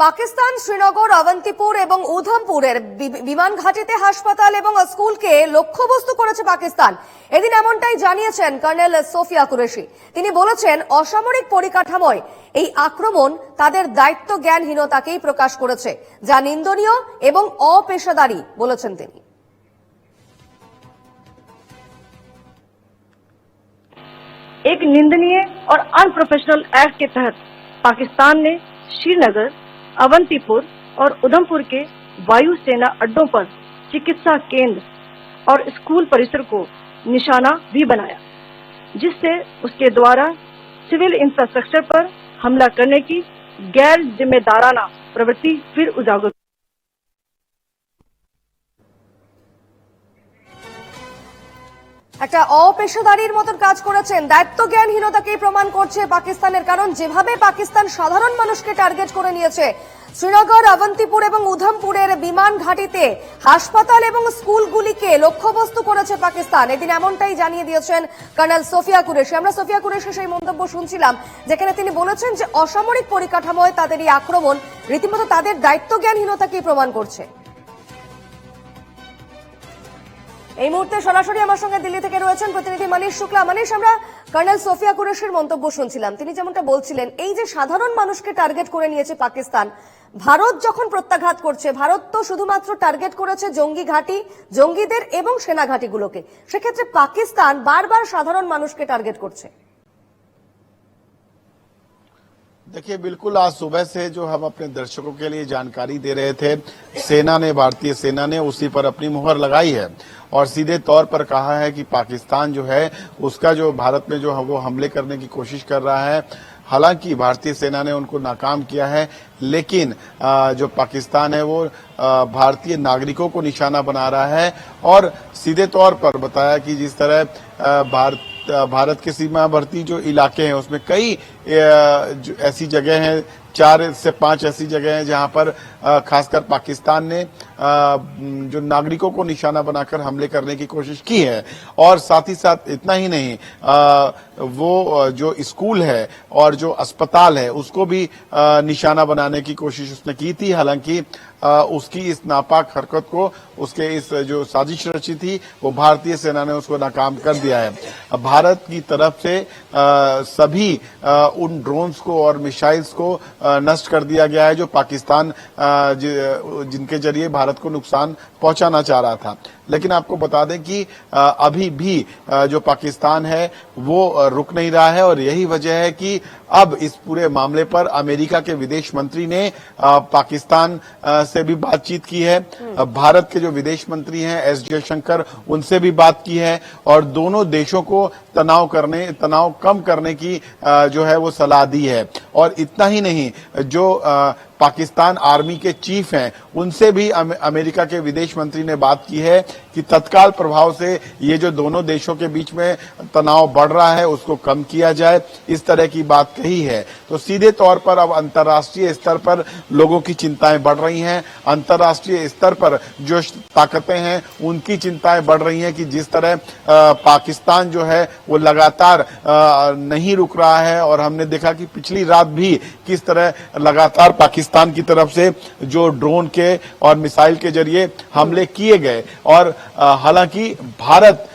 পাকিস্তান শ্রীনগর অবন্তিপুর এবং উধমপুরের বি- বিমান ঘাটিতে হাসপাতাল এবং স্কুলকে লক্ষ্যবস্তু করেছে পাকিস্তান এদিন এমনটাই জানিয়েছেন কর্নেল সোফিয়া কুরেশি তিনি বলেছেন অসামরিক পরিকাঠামোয় এই আক্রমণ তাদের দায়িত্ব জ্ঞানহীনতাকেই প্রকাশ করেছে যা নিন্দনীয় এবং অপেশাদারী বলেছেন তিনি एक निंदनीय और अनप्रोफेशनल एक्ट के तहत पाकिस्तान ने श्रीनगर अवंतीपुर और उधमपुर के वायु सेना अड्डों पर चिकित्सा केंद्र और स्कूल परिसर को निशाना भी बनाया, जिससे उसके द्वारा सिविल इंफ्रास्ट्रक्चर पर हमला करने की गैर जिम्मेदाराना प्रवृत्ति फिर उजागर একটা অপেশাদারির মতন কাজ করেছেন। দায়িত্ব জ্ঞানহীনতাকেই প্রমাণ করছে পাকিস্তানের, কারণ যেভাবে পাকিস্তান সাধারণ মানুষকে টার্গেট করে নিয়েছে, শ্রীনগর অবন্তিপুর এবং উধমপুরের বিমান ঘাটিতে হাসপাতাল এবং স্কুলগুলিকে লক্ষ্যবস্তু করেছে পাকিস্তান। এদিন এমনটাই জানিয়ে দিয়েছেন কর্নেল সোফিয়া কুরেশি। আমরা সোফিয়া কুরেশি সেই মন্তব্য শুনছিলাম, যেখানে তিনি বলেছেন যে অসামরিক পরিকাঠামোয় তাদের এই আক্রমণ রীতিমতো তাদের দায়িত্ব জ্ঞানহীনতাকেই প্রমাণ করছে। এই মুহূর্তে সরাসরি আমার সঙ্গে দিল্লি থেকে রয়েছেন প্রতিনিধি মানিশ শুক্লা। মানিশ, আমরা কর্নেল সোফিয়া কুরেশের মন্তব্য শুনছিলাম। তিনি যেমনটা বলছিলেন, এই যে সাধারণ মানুষকে টার্গেট করে নিয়েছে পাকিস্তান, ভারত যখন প্রত্যাঘাত করছে, ভারত তো শুধুমাত্র টার্গেট করেছে জঙ্গি ঘাঁটি, জঙ্গিদের এবং সেনা ঘাঁটিগুলোকে সেক্ষেত্রে পাকিস্তান বারবার সাধারণ মানুষকে টার্গেট করছে। देखिए, बिल्कुल आज सुबह से जो हम अपने दर्शकों के लिए जानकारी दे रहे थे, सेना ने, भारतीय सेना ने उसी पर अपनी मुहर लगाई है और सीधे तौर पर कहा है कि पाकिस्तान जो है, उसका जो भारत में जो है वो हमले करने की कोशिश कर रहा है, हालाँकि भारतीय सेना ने उनको नाकाम किया है, लेकिन जो पाकिस्तान है वो भारतीय नागरिकों को निशाना बना रहा है और सीधे तौर पर बताया कि जिस तरह भारत भारत के सीमावर्ती जो इलाके हैं, उसमें कई ऐसी जगह हैं, चार से पाँच ऐसी जगह हैं जहाँ पर खासकर पाकिस्तान ने जो नागरिकों को निशाना बनाकर हमले करने की कोशिश की है। और साथ ही साथ इतना ही नहीं वो जो स्कूल है और जो अस्पताल है, उसको भी निशाना बनाने की कोशिश उसने की थी। हालाँकि उसकी इस नापाक हरकत को, उसके इस जो साजिश रची थी, वो भारतीय सेना ने उसको नाकाम कर दिया है। भारत की तरफ़ से सभी उन ड्रोन्स को और मिसाइल्स को नष्ट कर दिया गया है जो पाकिस्तान जिनके ज़रिए भारत को नुकसान पहुंचाना चाह रहा था। लेकिन आपको बता दें कि अभी भी जो पाकिस्तान है, वो रुक नहीं रहा है और यही वजह है कि अब इस पूरे मामले पर अमेरिका के विदेश मंत्री ने पाकिस्तान से भी बातचीत की है। भारत के जो विदेश मंत्री हैं, एस जयशंकर, उनसे भी बात की है और दोनों देशों को तनाव करने, तनाव कम करने की जो है वो सलाह दी है। और इतना ही नहीं, जो पाकिस्तान आर्मी के चीफ हैं। उनसे भी अमेरिका के विदेश मंत्री ने बात की है कि तत्काल प्रभाव से ये जो दोनों देशों के बीच में तनाव बढ़ रहा है, उसको कम किया जाए। इस तरह की बात कही है। तो सीधे तौर पर अब अंतर्राष्ट्रीय स्तर पर लोगों की चिंताएँ बढ़ रही हैं। अंतर्राष्ट्रीय स्तर पर जो ताकतें हैं, उनकी चिंताएँ बढ़ रही हैं कि जिस तरह पाकिस्तान जो है, वो लगातार नहीं रुक रहा है। और हमने देखा कि पिछली रात भी किस तरह लगातार पाकिस्तान की तरफ़ से जो ड्रोन के और मिसाइल के ज़रिए हमले किए गए। और हालाँकि भारत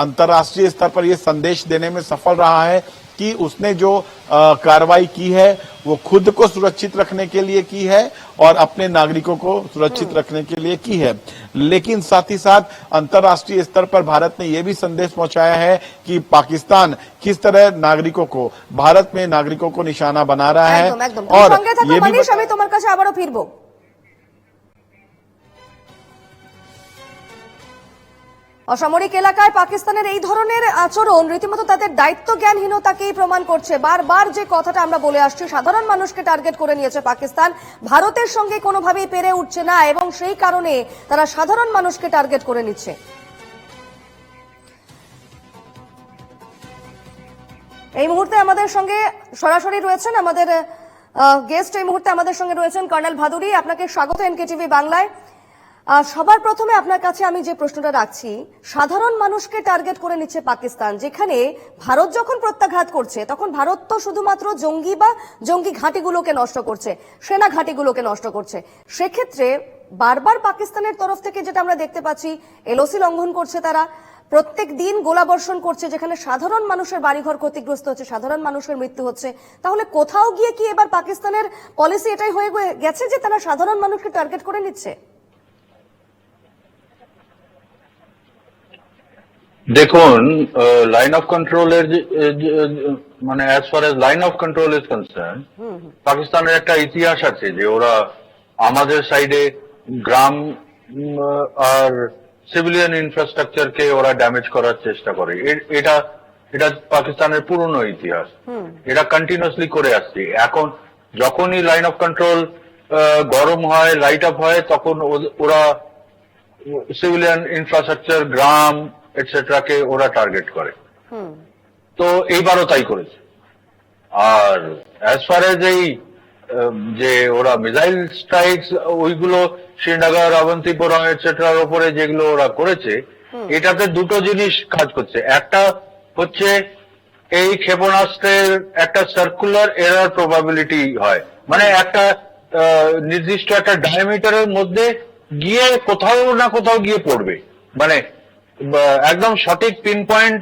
अंतर्राष्ट्रीय स्तर पर यह संदेश देने में सफल रहा है कि उसने जो कार्रवाई की है वो खुद को सुरक्षित रखने के लिए की है और अपने नागरिकों को सुरक्षित रखने के लिए की है। लेकिन साथ ही साथ अंतर्राष्ट्रीय स्तर पर भारत ने यह भी संदेश पहुँचाया है कि पाकिस्तान किस तरह नागरिकों को भारत में नागरिकों को निशाना बना रहा है और ये भी অসামরিক এলাকায় পাকিস্তানের এই ধরনের আচরণ রীতিমতো তাদের দায়িত্ব জ্ঞানহীনতাকেই প্রমাণ করছে। বারবার যে কথাটা আমরা বলে আসছি, সাধারণ মানুষকে টার্গেট করে নিয়েছে পাকিস্তান। ভারতের সঙ্গে কোনোভাবেই পেরে উঠছে না এবং সেই কারণে তারা সাধারণ মানুষকে টার্গেট করে নিচ্ছে। এই মুহূর্তে আমাদের সঙ্গে সরাসরি রয়েছেন আমাদের গেস্ট এই মুহূর্তে আমাদের সঙ্গে রয়েছেন কর্নেল ভাদুরী। আপনাকে স্বাগত এনকে টিভি বাংলায়। সবার প্রথমে আপনার কাছে আমি যে প্রশ্নটা রাখছি, সাধারণ মানুষকে টার্গেট করে নিচ্ছে পাকিস্তান, যেখানে ভারত যখন প্রত্যাঘাত করছে, তখন ভারত তো শুধুমাত্র জঙ্গি বা জঙ্গি ঘাঁটিগুলোকে নষ্ট করছে, সেনা ঘাঁটিগুলোকে নষ্ট করছে। সেক্ষেত্রে বারবার পাকিস্তানের তরফ থেকে যেটা আমরা দেখতে পাচ্ছি, এলওসি লঙ্ঘন করছে তারা, প্রত্যেক দিন গোলাবর্ষণ করছে, যেখানে সাধারণ মানুষের বাড়িঘর ক্ষতিগ্রস্ত হচ্ছে, সাধারণ মানুষের মৃত্যু হচ্ছে। তাহলে কোথাও গিয়ে কি এবার পাকিস্তানের পলিসি এটাই হয়ে গেছে যে তারা সাধারণ মানুষকে টার্গেট করে নিচ্ছে? দেখুন লাইন অফ কন্ট্রোলের মানে as far as line of control is concern পাকিস্তানের একটা ইতিহাস আছে যে ওরা আমাদের সাইডে গ্রাম আর সিভিলিয়ান ইনফ্রাস্ট্রাকচারকে ওরা ড্যামেজ করার চেষ্টা করে। এটা এটা পাকিস্তানের পুরনো ইতিহাস। এটা কন্টিনিউসলি করে আসছে। এখন যখনই লাইন অফ কন্ট্রোল গরম হয় লাইট আপ হয় তখন ওরা সিভিলিয়ান ইনফ্রাস্ট্রাকচার গ্রাম এটসেট্রা কে ওরা টার্গেট করে। তো এইবারও তাই করেছে। আর অ্যাজ ফার এজ এই যে ওরা মিসাইল স্ট্রাইকস ওইগুলো শ্রীনগর অবন্তিপুরম এটসেট্রার উপরে যেগুলো ওরা করেছে এটাতে দুটো জিনিস কাজ করছে। একটা হচ্ছে এই ক্ষেপণাস্ত্রের একটা সার্কুলার এরার প্রবাবিলিটি হয়। মানে একটা নির্দিষ্ট একটা ডায়ামিটারের মধ্যে গিয়ে কোথাও না কোথাও গিয়ে পড়বে। মানে একদম সঠিক পিন পয়েন্ট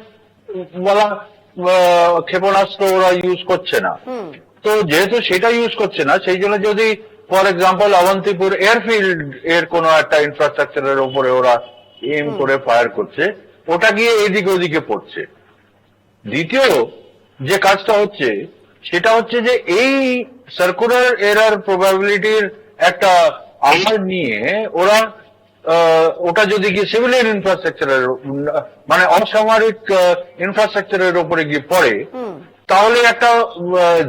বলা ক্ষেপণাস্ত্র ওরা ইউজ করছে না। তো যেহেতু সেটা ইউজ করছে না সেই জন্য যদি ফর এক্সাম্পল অবন্তিপুর এয়ারফিল্ড এর কোনো একটা ইনফ্রাস্ট্রাকচারের উপরে ওরা এম করে ফায়ার করছে ওটা গিয়ে এদিকে ওদিকে পড়ছে। দ্বিতীয় যে কাজটা হচ্ছে সেটা হচ্ছে যে এই সার্কুলার এরার প্রবাবিলিটির একটা আওয়ার নিয়ে ওরা ওটা যদি গিয়ে সিভিলিয়ান ইনফ্রাস্ট্রাকচারের মানে অসামরিক ইনফ্রাস্ট্রাকচারের উপরে গিয়ে পড়ে তাহলে একটা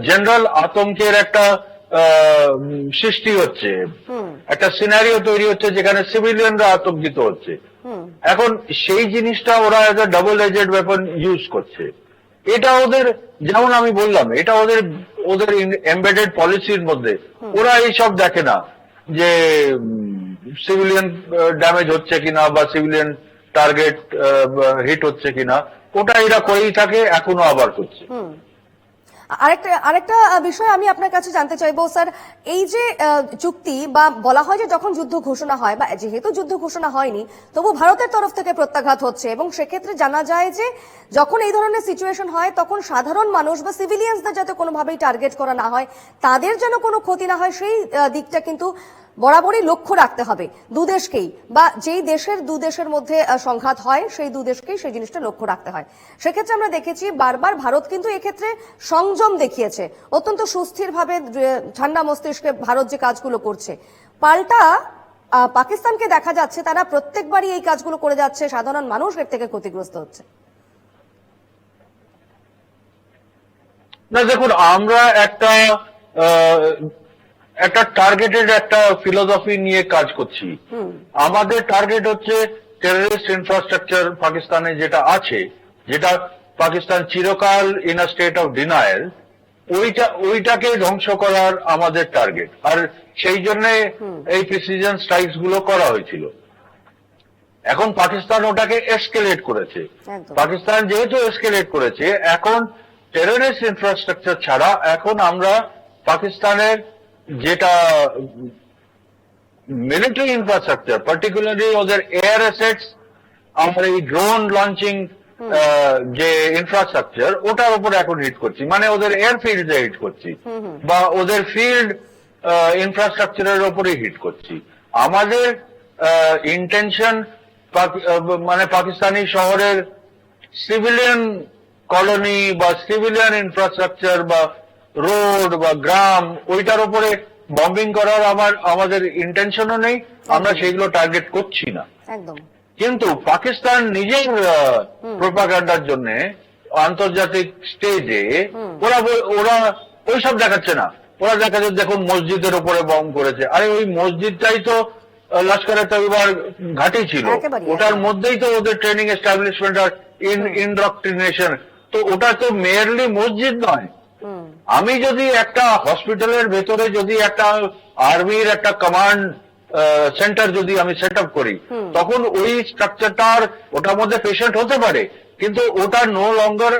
জেনারেল আতঙ্কের একটা সৃষ্টি হচ্ছে। একটা সিনারিও তৈরি হচ্ছে যেখানে সিভিলিয়ানরা আতঙ্কিত হচ্ছে। এখন সেই জিনিসটা ওরা as a double edged weapon use করছে। এটা ওদের যেমন আমি বললাম এটা ওদের ওদের এমবেডেড পলিসির মধ্যে। ওরা এইসব দেখে না যে সিভিলিয়ান ড্যামেজ হচ্ছে কিনা বা সিভিলিয়ান টার্গেট হিট হচ্ছে কিনা, ওটা এরা করেই থাকে, এখনও আবার করছে। আরেকটা আরেকটা বিষয় আমি আপনার কাছে জানতে চাইব, স্যার, এই যে চুক্তি বা বলা হয় যে যখন যুদ্ধ ঘোষণা হয়, বা যেহেতু যুদ্ধ ঘোষণা হয়নি, তবু ভারতের তরফ থেকে প্রত্যাঘাত হচ্ছে এবং সেক্ষেত্রে জানা যায় যে যখন এই ধরনের সিচুয়েশন হয়, তখন সাধারণ মানুষ বা সিভিলিয়ানসদের যাতে কোনোভাবেই টার্গেট করা না হয়, তাদের যেন কোনো ক্ষতি না হয়, সেই দিকটা কিন্তু বরাবরই লক্ষ্য রাখতে হবে দুদেশকেই বা যেই দেশের দু দেশের মধ্যে সংঘাত হয়, সেই দু দেশকেই সেই জিনিসটা লক্ষ্য রাখতে হয়। সেক্ষেত্রে আমরা দেখেছি বারবার ভারত কিন্তু এক্ষেত্রে সংযম দেখিয়েছে। অত্যন্ত সুস্থিরভাবে ঠান্ডা মস্তিষ্কে ভারত যে কাজগুলো করছে। পাল্টা পাকিস্তানকে দেখা যাচ্ছে তারা প্রত্যেকবারই এই কাজগুলো করে যাচ্ছে, সাধারণ মানুষ এর থেকে ক্ষতিগ্রস্ত হচ্ছে। না, দেখুন, আমরা একটা একটা টার্গেটেড একটা ফিলোসফি নিয়ে কাজ করছি। আমাদের টার্গেট হচ্ছে টেররিস্ট ইনফ্রাস্ট্রাকচার পাকিস্তানে যেটা আছে যেটা পাকিস্তান চিরকাল in a state of denial ওইটা ওইটাকে ধ্বংস করার আমাদের টার্গেট আর সেই জন্য এই প্রিসিজন স্ট্রাইকসগুলো করা হয়েছিল। এখন পাকিস্তান ওটাকে এসকেলেট করেছে। পাকিস্তান যেহেতু এসকেলেট করেছে এখন টেররিস্ট ইনফ্রাস্ট্রাকচার ছাড়া এখন আমরা পাকিস্তানের যেটা মিলিটারি ইনফ্রাস্ট্রাকচার পার্টিকুলারলি ওদের এয়ার অ্যাসেটস আমরা এই ড্রোন লঞ্চিং যে ইনফ্রাস্ট্রাকচার ওটার উপর এখন হিট করছি। মানে ওদের এয়ারফিল্ডে হিট করছি। বা ওদের ফিল্ড ইনফ্রাস্ট্রাকচারের উপরে হিট করছি। আমাদের ইন্টেনশন মানে পাকিস্তানি শহরের সিভিলিয়ান কলোনি বা সিভিলিয়ান ইনফ্রাস্ট্রাকচার বা রোড বা গ্রাম ওইটার উপরে বম্বিং করার আমার আমাদের ইন্টেনশনও নেই। আমরা সেইগুলো টার্গেট করছি না। একদম। কিন্তু পাকিস্তান নিজের প্রোপাগান্ডার জন্য আন্তর্জাতিক স্টেজে ওরা ওরা ওইসব দেখাচ্ছে না। ওরা দেখাচ্ছে দেখুন মসজিদের উপরে বম করেছে। আরে ওই মসজিদটাই তো আহ, লস্করে তৈবার ঘাঁটি ছিল। ওটার মধ্যেই তো ওদের ট্রেনিং এস্টাবলিশমেন্ট আর ইনডক্ট্রিনেশন তো ওটা তো মেয়ারলি মসজিদ নয়। আমি যদি একটা হসপিটালের ভেতরে যদি একটা আর্মির একটা কমান্ড সেন্টার যদি আমি সেট আপ করি তখন ওই স্ট্রাকচারটার ওটার মধ্যে পেশেন্ট হতে পারে কিন্তু ওটা no longer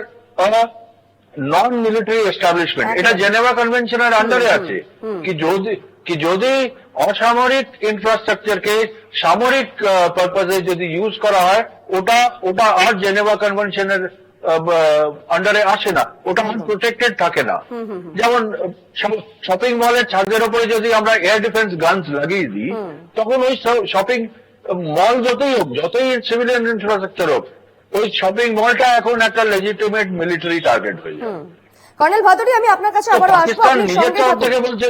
non military establishment এটা জেনেভা কনভেনশনের আন্ডারে আছে। কি যদি কি যদি অসামরিক ইনফ্রাস্ট্রাকচারকে সামরিক পারপাজে যদি ইউজ করা হয় ওটা ওটা আর জেনেভা কনভেনশনের আন্ডারে আসে না। ওটা প্রোটেক্টেড থাকে না। যেমন শপিং মলের ছাদের উপরে যদি আমরা এয়ার ডিফেন্স গানস লাগিয়ে দিই তখন ওই শপিং মল যতই হোক যতই সিভিলিয়ান ইনফ্রাস্ট্রাকচার হোক ওই শপিং মলটা এখন একটা লেজিটিমেট মিলিটারি টার্গেট হয়ে যায় কর্নেল ভাদুরী আমি আপনার কাছে আবারও আসব। পাকিস্তান আপনি নিজের তরফ থেকে বলছে